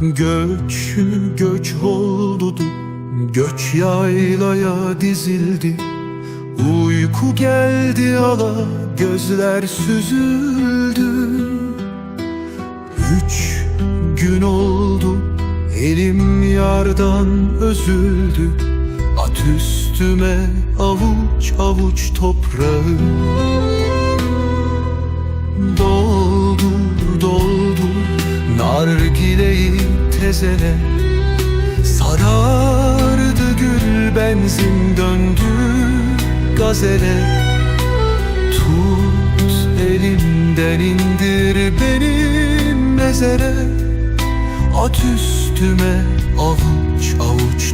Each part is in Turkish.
Göç, göç Yaylaya dizildi. Uyku geldi ala Gözler süzüldü. Üç gün oldu Elim yardan özüldü. At üstüme avuç avuç toprağı. Doldu doldu nargileyi tezene. Sarardı gül benzin döndü gazele. Tut elimden indir beni mezere. At üstüme avuç avuç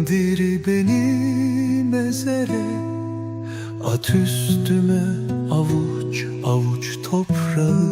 indir beni mezere. At üstüme avuç avuç toprağı